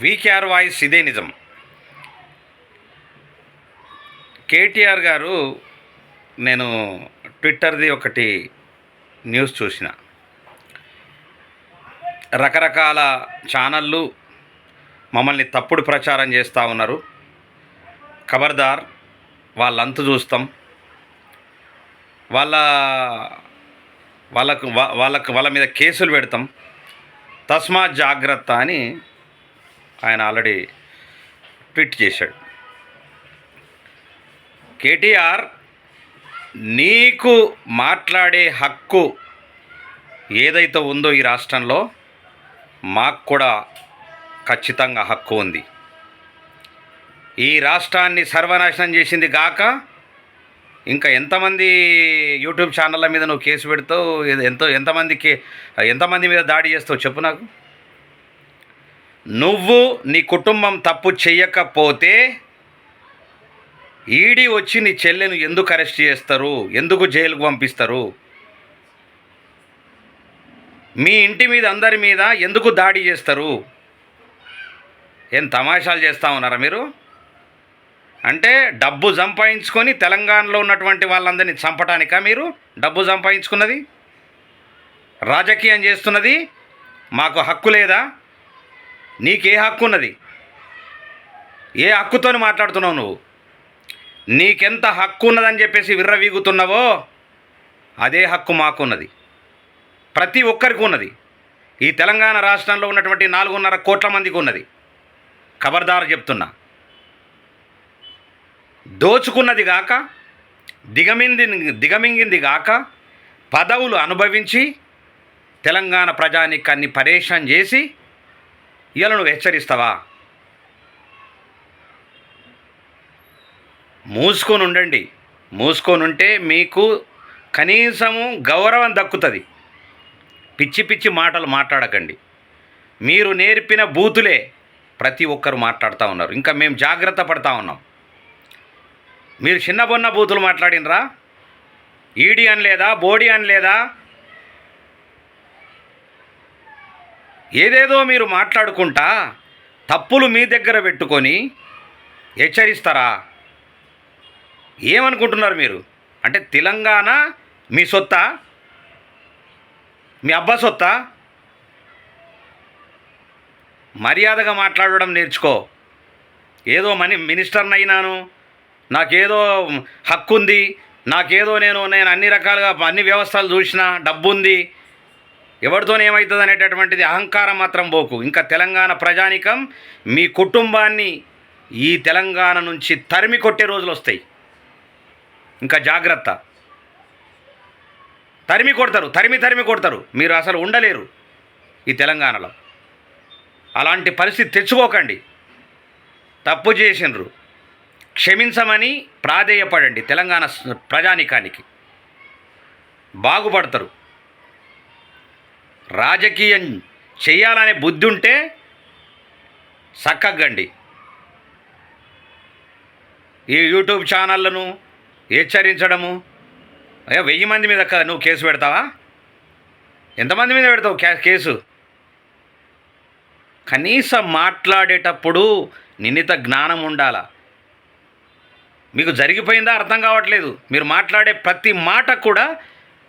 VKR voice ఇదే నిజం. కేటీఆర్ గారు నేను ట్విట్టర్ది ఒకటి న్యూస్ చూసిన. రకరకాల ఛానళ్ళు మమ్మల్ని తప్పుడు ప్రచారం చేస్తూ ఉన్నారు. ఖబర్దార్ వాళ్ళంత చూస్తాం. వాళ్ళ వాళ్ళకు వాళ్ళకు వాళ్ళ మీద కేసులు పెడతాం. తస్మా జాగ్రత్త అని ఆయన ఆల్రెడీ ట్వీట్ చేశాడు. కేటీఆర్ నీకు మాట్లాడే హక్కు ఏదైతే ఉందో ఈ రాష్ట్రంలో మాకు కూడా ఖచ్చితంగా హక్కు ఉంది. ఈ రాష్ట్రాన్ని సర్వనాశనం చేసింది గాక ఇంకా ఎంతమంది యూట్యూబ్ ఛానళ్ళ మీద నువ్వు కేసు పెడతావు? ఎంతో ఎంతమందికి ఎంతమంది మీద దాడి చేస్తావు? చెప్పు నాకు. నువ్వు నీ కుటుంబం తప్పు చేయకపోతే ఈడీ వచ్చి నీ చెల్లెను ఎందుకు అరెస్ట్ చేస్తారు? ఎందుకు జైలుకు పంపిస్తారు? మీ ఇంటి మీద అందరి మీద ఎందుకు దాడి చేస్తారు? ఏం తమాషాలు చేస్తూ ఉన్నారా మీరు? అంటే డబ్బు సంపాదించుకొని తెలంగాణలో ఉన్నటువంటి వాళ్ళందరినీ చంపటానికా మీరు? డబ్బు సంపాదించుకున్నది? రాజకీయం చేస్తున్నది? మాకు హక్కు లేదా? నీకే హక్కు ఉన్నది ఏ హక్కుతో మాట్లాడుతున్నావు నువ్వు? నీకెంత హక్కు ఉన్నదని చెప్పేసి విర్రవీగుతున్నావో అదే హక్కు మాకున్నది. ప్రతి ఒక్కరికి ఉన్నది ఈ తెలంగాణ రాష్ట్రంలో ఉన్నటువంటి నాలుగున్నర కోట్ల మందికి ఉన్నది ఖబర్దారు చెప్తున్నా. దోచుకున్నది గాక దిగమింది దిగమింగింది గాక పదవులు అనుభవించి తెలంగాణ ప్రజానికాన్ని పరేషాన్ చేసి ఇలా నువ్వు హెచ్చరిస్తావా? మూసుకొని ఉండండి మూసుకొని ఉంటే మీకు కనీసము గౌరవం దక్కుతుంది. పిచ్చి పిచ్చి మాటలు మాట్లాడకండి. మీరు నేర్పిన బూతులే ప్రతి ఒక్కరు మాట్లాడుతూ ఉన్నారు. ఇంకా మేము జాగ్రత్త పడతా ఉన్నాం. మీరు చిన్న బొన్న బూతులు మాట్లాడినరా? ఈడి అని లేదా బోడి అని లేదా ఏదేదో మీరు మాట్లాడుకుంటా తప్పులు మీ దగ్గర పెట్టుకొని హెచ్చరిస్తారా? ఏమనుకుంటున్నారు మీరు? అంటే తెలంగాణ మీ సొత్తా? మీ అబ్బా సొత్తా? మర్యాదగా మాట్లాడడం నేర్చుకో. ఏదో మని మినిస్టర్ని అయినాను నాకేదో హక్కు ఉంది నాకేదో నేను నేను అన్ని రకాలుగా అన్ని వ్యవస్థలు చూసిన డబ్బు ఉంది ఎవరితోనే ఏమవుతుంది అనేటటువంటిది అహంకారం మాత్రం పోకు. ఇంకా తెలంగాణ ప్రజానికం మీ కుటుంబాన్ని ఈ తెలంగాణ నుంచి తరిమి కొట్టే రోజులు వస్తాయి. ఇంకా జాగ్రత్త. తరిమి కొడతారు తరిమి తరిమి కొడతారు. మీరు అసలు ఉండలేరు ఈ తెలంగాణలో. అలాంటి పరిస్థితి తెచ్చుకోకండి. తప్పు చేసినరు క్షమించమని ప్రాధేయపడండి తెలంగాణ ప్రజానికానికి. బాగుపడతారు. రాజకీయం చేయాలనే బుద్ధి ఉంటే చక్కగండి ఈ యూట్యూబ్ ఛానళ్ళను హెచ్చరించడము. అయ్యా వెయ్యి మంది మీద నువ్వు కేసు పెడతావా? ఎంతమంది మీద పెడతావు కే- కేసు? కనీసం మాట్లాడేటప్పుడు నిన్నిత జ్ఞానం ఉండాల? మీకు జరిగిపోయిందా? అర్థం కావట్లేదు. మీరు మాట్లాడే ప్రతి మాట కూడా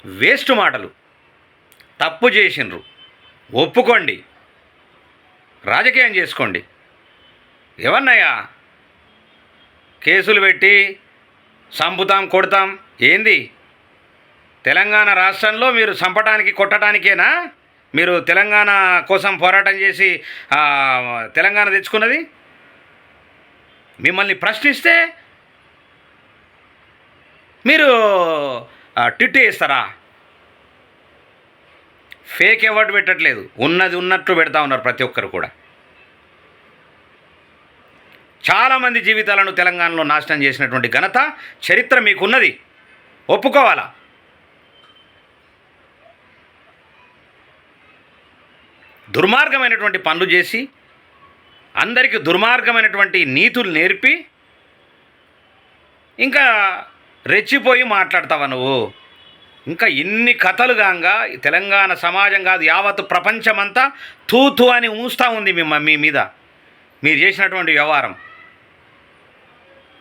వేస్ట్ మాటలు. తప్పు చేసిండ్రు. ఒప్పుకోండి. రాజకీయం చేసుకోండి. ఏమన్నాయా కేసులు పెట్టి చంపుతాం కొడతాం. ఏంది? తెలంగాణ రాష్ట్రంలో మీరు చంపటానికి కొట్టడానికేనా మీరు తెలంగాణ కోసం పోరాటం చేసి తెలంగాణ తెచ్చుకున్నది? మిమ్మల్ని ప్రశ్నిస్తే మీరు టిట్టు చేస్తారా ఫేక్ అవార్డు పెట్టట్లేదు. ఉన్నది ఉన్నట్లు పెడతా ఉన్నారు ప్రతి ఒక్కరు కూడా. చాలామంది జీవితాలను తెలంగాణలో నాశనం చేసినటువంటి ఘనత చరిత్ర మీకున్నది. ఒప్పుకోవాలా? దుర్మార్గమైనటువంటి పనులు చేసి అందరికీ దుర్మార్గమైనటువంటి నీతులు నేర్పి ఇంకా రెచ్చిపోయి మాట్లాడతావా నువ్వు? ఇంకా ఎన్ని కథలు కాగా తెలంగాణ సమాజం కాదు యావత్ ప్రపంచమంతా తూతు అని ఊస్తూ ఉంది మీ మీ మీద. మీరు చేసినటువంటి వ్యవహారం.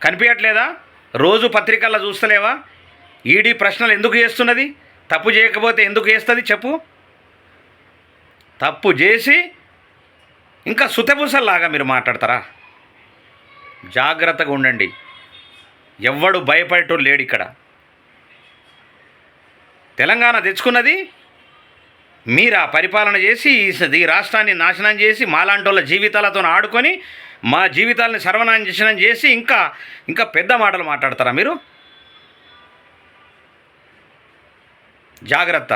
కనిపించట్లేదా రోజు పత్రికల్లో చూస్తలేవా? ఈడీ ప్రశ్నలు ఎందుకు చేస్తున్నది? తప్పు చేయకపోతే ఎందుకు చేస్తుంది? చెప్పు. తప్పు చేసి ఇంకా సుతపుసల్లాగా మీరు మాట్లాడతారా? జాగ్రత్తగా ఉండండి. ఎవ్వడు భయపడేటోడు లేడు ఇక్కడ. తెలంగాణ తెచ్చుకున్నది? మీరా పరిపాలన చేసి ఈ ఈ రాష్ట్రాన్ని నాశనం చేసి మాలాంటోళ్ళ జీవితాలతో ఆడుకొని మా జీవితాలని సర్వనాశనం చేసి ఇంకా ఇంకా పెద్ద మాటలు మాట్లాడతారా మీరు? జాగ్రత్త.